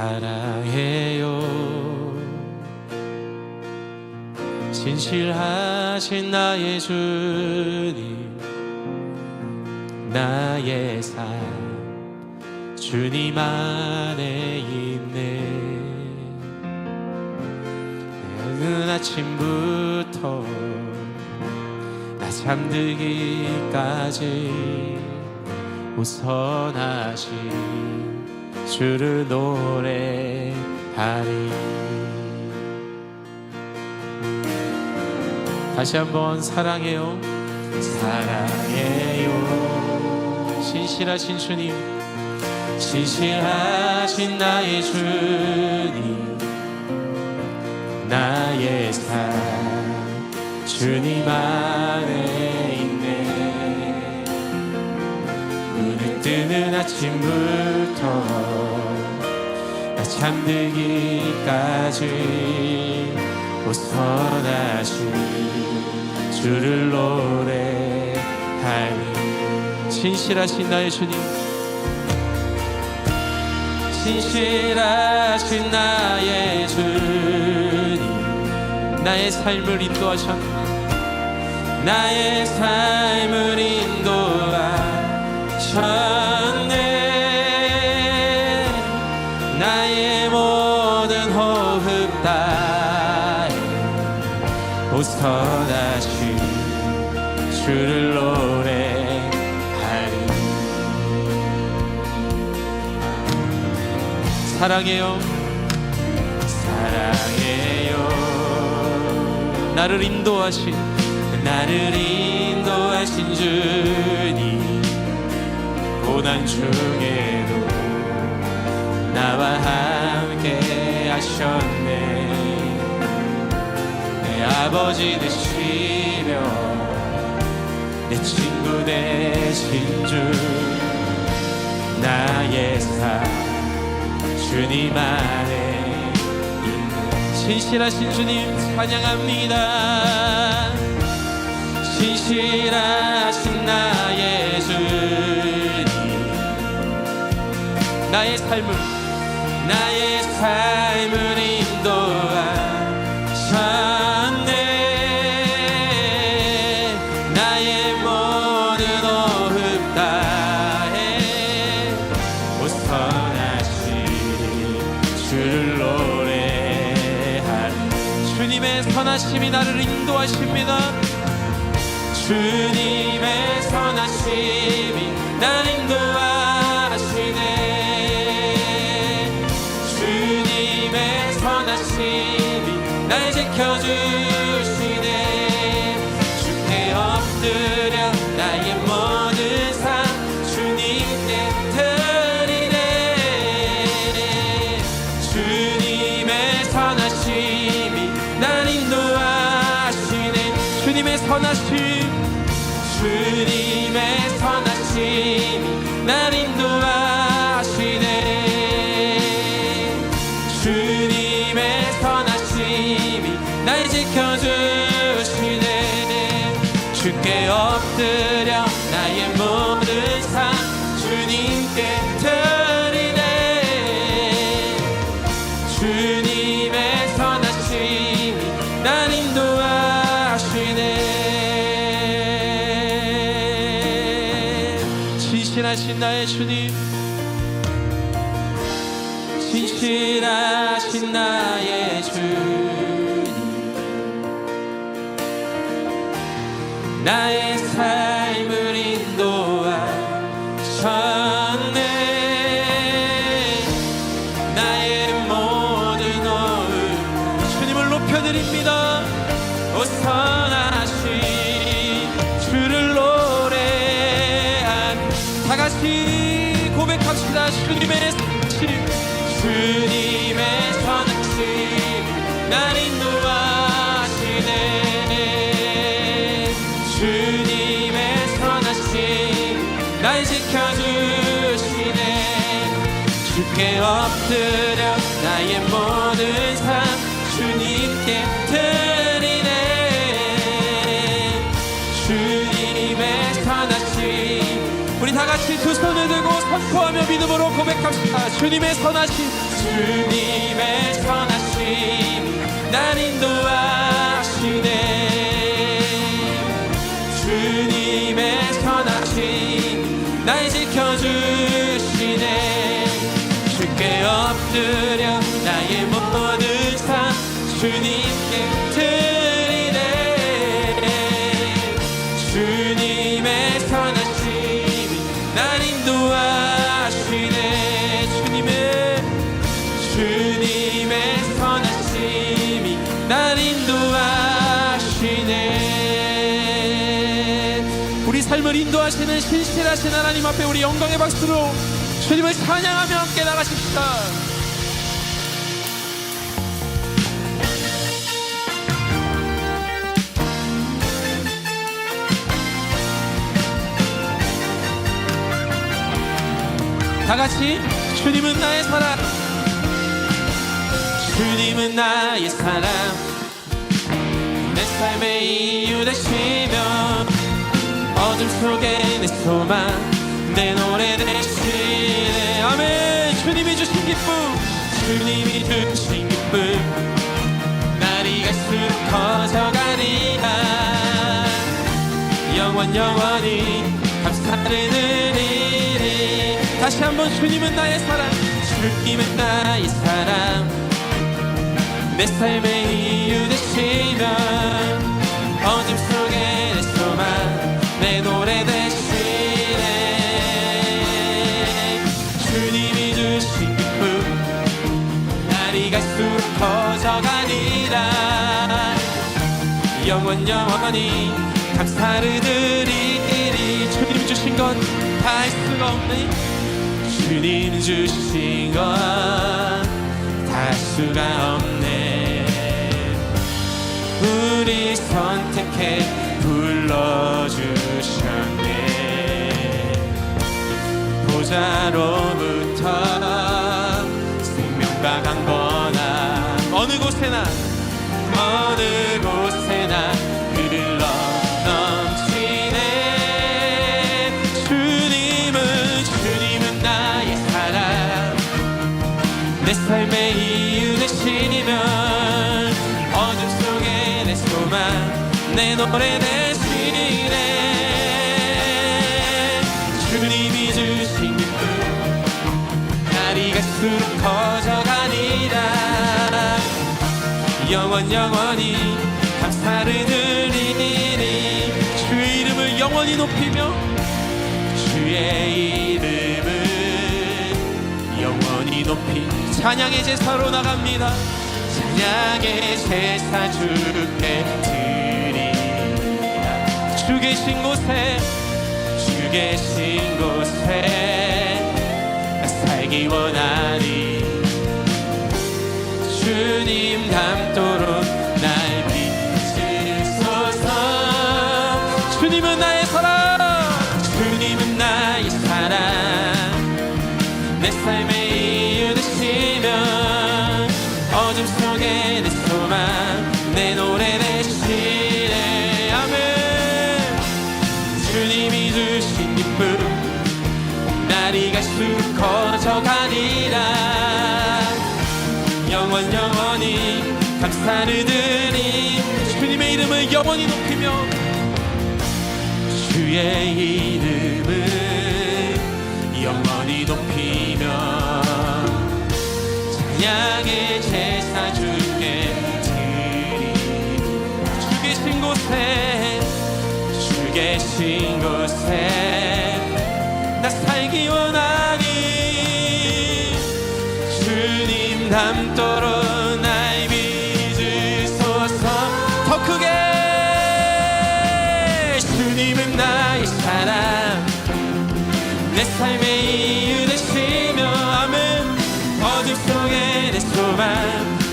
사랑해요. 진실하신 나의 주님 나의 삶 주님 안에 있네. 어느 아침부터 나 잠들기까지 우선하신 주를 노래하리. 다시 한번 사랑해요. 사랑해요. 신실하신 주님. 신실하신 나의 주님. 나의 삶. 주님 안에 있네. 눈을 뜨는 아침부터 나 잠들기까지 우선하신 주를 노래하니 신실하신 나의 주님. 신실하신 나의 주님. 나의 삶을 인도하셨네 나의 삶을 인도하셨네 우선하신 주를 노래하리. 사랑해요. 사랑해요. 나를 인도하신 나를 인도하신 주님. 고난 중에도 나와 함께 하셨네. 내 아버지 되시며 내 친구 되신 주 나의 삶 주님 안에 있는 신실하신 주님 찬양합니다. 신실하신 나의 주님 나의 삶을 나의 삶을 주를 노래하리 주님의 선하심이 나를 인도하십니다. 주님의 선하심이 나를 인도하시네. 주님의 선하심이 날 지켜주 주 엎드려 나의 모든 삶 주님께 드리네. 주님의 선하심. 우리 다 같이 두 손을 들고 선포하며 믿음으로 고백합시다. 주님의 선하심. 주님의 선하심. 날 인도하시네. 주님의 선하심. 날 지켜주시네 엎드려 나의 모든 삶 주님께 드리네. 주님의 선하심이 날 인도하시네. 주님의 주님의 선하심이 날 인도하시네. 우리 삶을 인도하시는 신실하신 하나님 앞에 우리 영광의 박수로 주님을 찬양하며 함께 나가십시다 다 같이 주님은 나의 사랑. 주님은 나의 사랑. 내 삶의 이유 되시며 어둠 속에 내 소망 내 노래 되시네 아멘. 주님이 주신 기쁨. 주님이 주신 기쁨. 날이 갈수록 커져가리라 영원 영원히 감사를 드리리 다시 한번 주님은 나의 사랑 주님은 나의 사랑. 내 삶의 이유 되시며 어둠 속에 내 소망 내 노래 되시네 주님이 주신 기쁨 날이 갈수록 커져가니라. 영원 영원히 감사를 드리리 주님 주신 건다할 수가 없네 주님 주신 건다할 수가 없네. 우리 선택해 불러주셨네. 보자로부터 노래 되시네. 주님이 주신 기쁨 날이 갈수록 커져가니라 영원 영원히 감사를 드리니 주의 이름을 영원히 높이며 주의 이름을 영원히 높이 찬양의 제사로 나갑니다. 찬양의 제사 주께 주 계신 곳에 주 계신 곳에 나 살기 원하니 주님 닮도록 감사를 드리 주님의 이름을 영원히 높이며 주의 이름을 영원히 높이며 찬양의 제사 주께 드리 주 계신 곳에 주 계신 곳에 나 살기 원하니 주님 닮도록 속에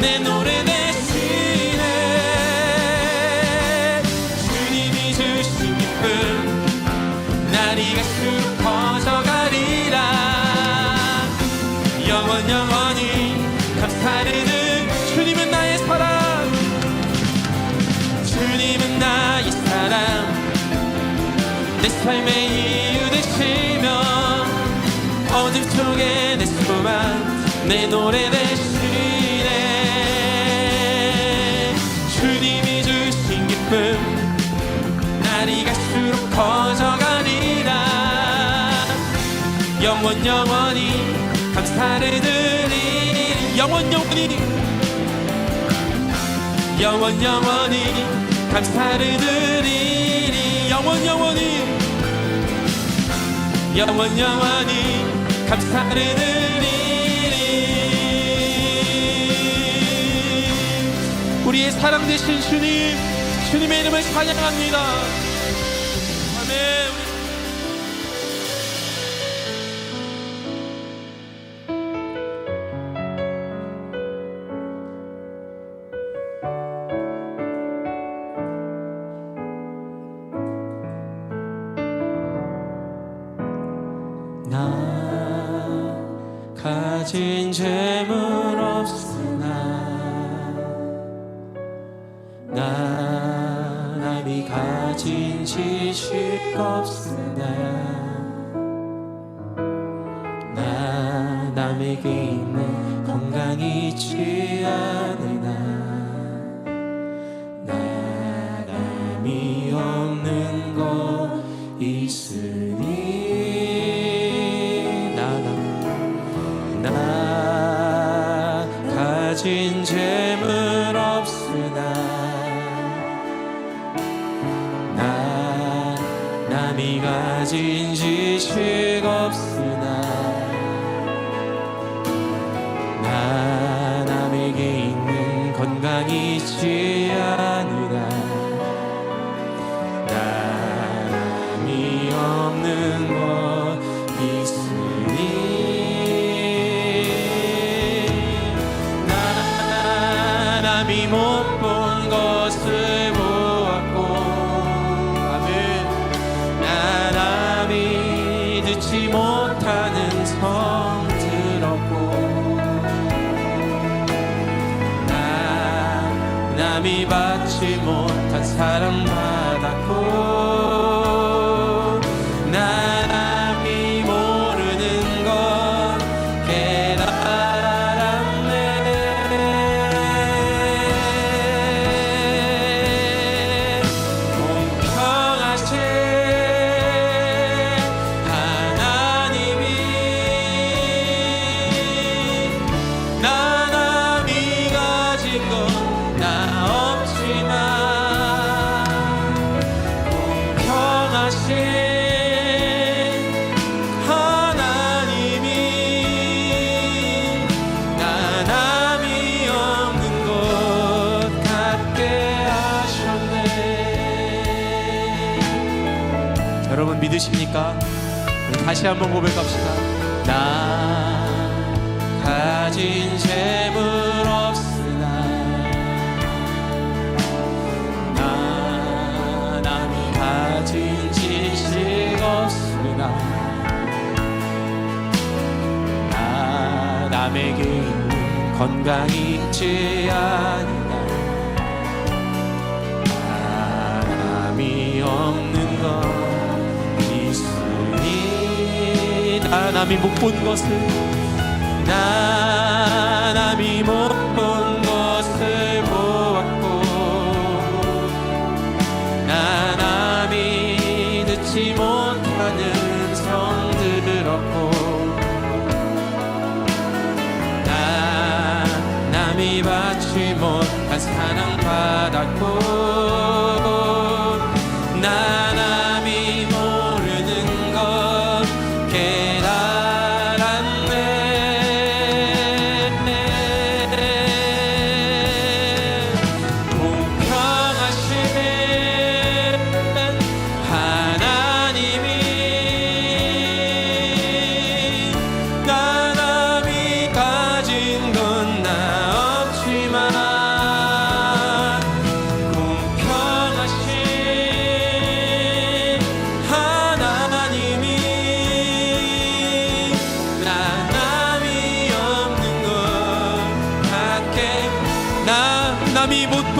내 노래 되시네 주님이 주신 기쁨. 날이 갈수록 커져가리라. 영원 영원히 감사를 드 주님은 나의 사랑. 주님은 나의 사랑. 내 삶의 이유 되시며 어둠 속에 내 소망. 내 노래 대신 영원 영원히 감사를 드리 영원 영원히. 영원 영원히 감사를 드리리 영원 영원히. 영원 영원히 감사를 드리리 우리의 사랑 되신 주님 주님의 이름을 찬양합니다 가진 재물 없으나 나 남이 가진 지식 없으나 나 남에게 있는 건강이 있지 건강 나 가진 재물 없으나 나 남이 가진 지식 없으나 나 남에게 있는 건강이 있지 않으나 나 남이 없는 것 남이 못 본 것을 나 남이 못 본 것을 보았고 나 남이 듣지 못하는 성 들었고 나 남이 받지 못한 사랑 받았고 나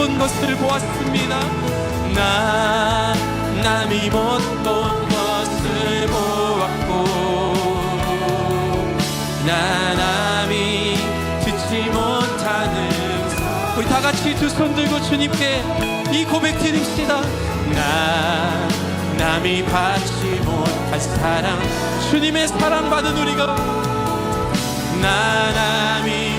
본 것을 보았습니다. 나 남이 못 본 것을 보았고 나 남이 우리 다 같이 두 손 들고 주님께 이 고백 드립시다. 나 남이 받지 못한 사랑 주님의 사랑 받은 우리가 나 남이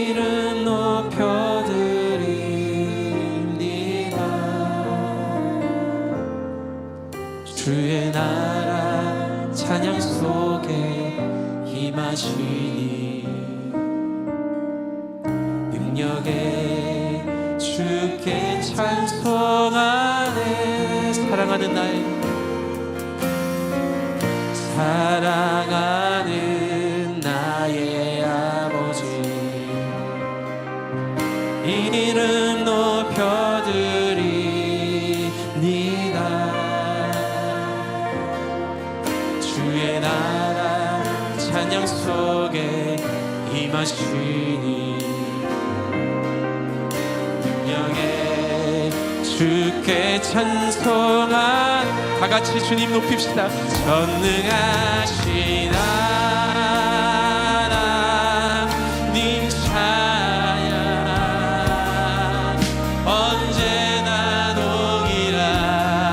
이름 높여드립니다. 주의 나라 찬양 속에 임하시니 능력에 주께 찬송하네 사랑하는 나의 사랑 임하시니 능력에 주께 찬송한 다 같이 주님 높입시다. 전능하신 하나님 찬양 언제나 동일하신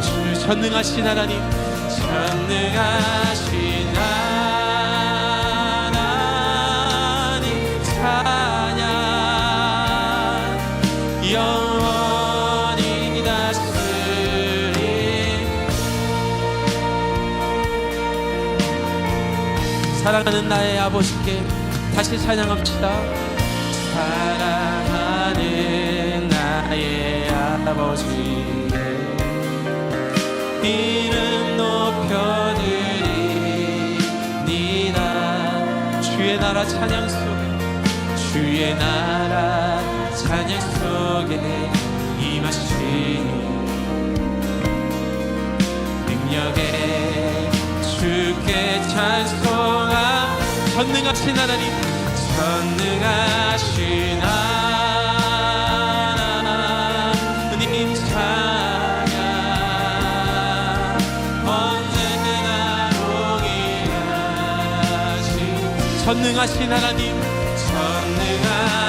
주 전능하신 하나님. 전능하 사랑하는 나의 아버지께 다시 찬양합시다. 사랑하는 나의 아버지 이름 높여드립니다. 주의 나라 찬양 속에 주의 나라 찬양 속에 임하시니 능력에 주께 찬송함 전능하신 하나님. 전능하신 하나님 찬양 언제나 동일하신 전능하신 하나님. 전능하신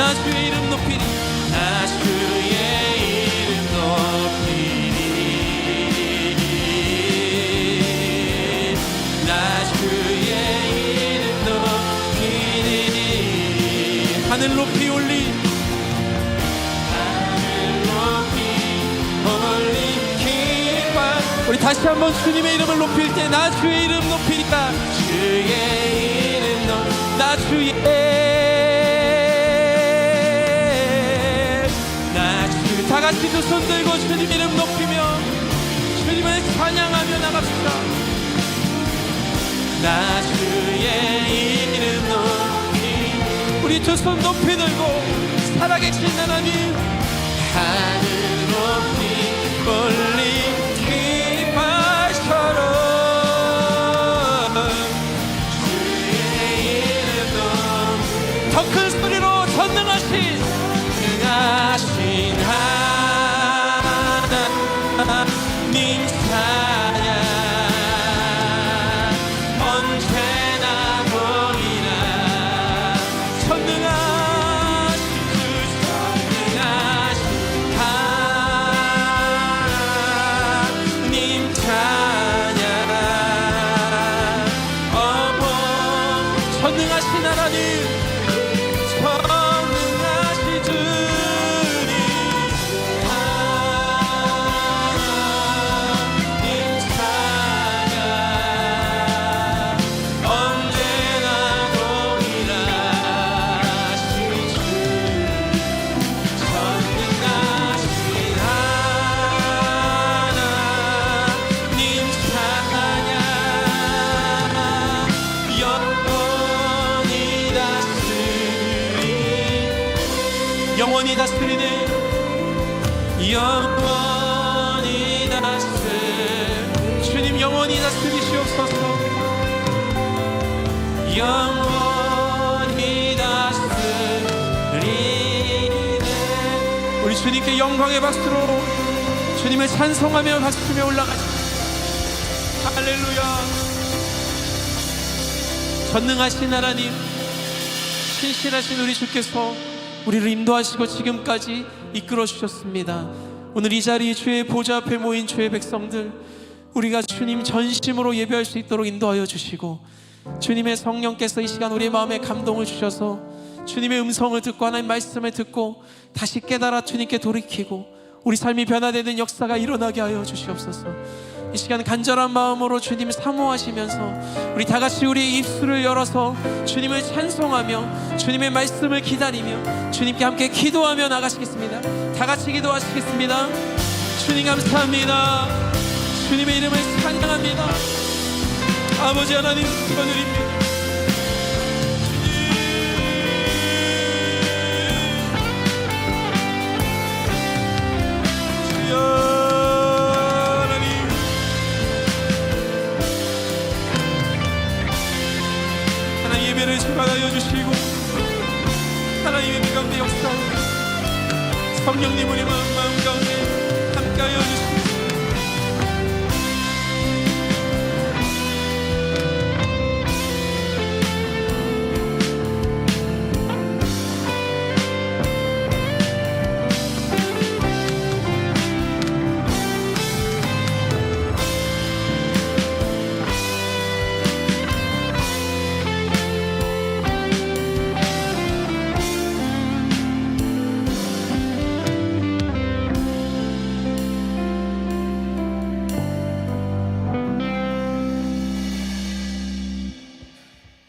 나 주의 이름 높이리. 나 주의 이름 높이리. 나 주의 이름 높이리. 하늘 높이 올리. 하늘 높이 올리 기뻐. 우리 다시 한번 주님의 이름을 높일 때 나 주의 이름 높이니까. 주의 이름 높나 주의 같이 두 손 들고 주님 이름 높이며 주님을 찬양하며 나갑시다. 나 주의 이름 높이 우리 두 손 높이 들고 살아계신 하나님 하늘 높이 멀리 영원히 다스리네. 영원히 다스리. 주님 영원히 다스리시옵소서. 영원히 다스리네. 우리 주님께 영광의 박수로 주님을 찬송하며 박수며 올라가자. 할렐루야. 전능하신 하나님 신실하신 우리 주께서 우리를 인도하시고 지금까지 이끌어 주셨습니다. 오늘 이 자리 주의 보좌 앞에 모인 주의 백성들 우리가 주님 전심으로 예배할 수 있도록 인도하여 주시고 주님의 성령께서 이 시간 우리의 마음에 감동을 주셔서 주님의 음성을 듣고 하나님 말씀을 듣고 다시 깨달아 주님께 돌이키고 우리 삶이 변화되는 역사가 일어나게 하여 주시옵소서. 이 시간 간절한 마음으로 주님을 사모하시면서 우리 다 같이 우리의 입술을 열어서 주님을 찬송하며 주님의 말씀을 기다리며 주님께 함께 기도하며 나가시겠습니다. 다 같이 기도하시겠습니다. 주님 감사합니다. 주님의 이름을 찬양합니다. 아버지 하나님 축원드립니다. 주여 예배를 주관하여 주시고 하나님의 미 가운데 역사 성령님 우리 마음, 마음 가운데 함께하여 주시고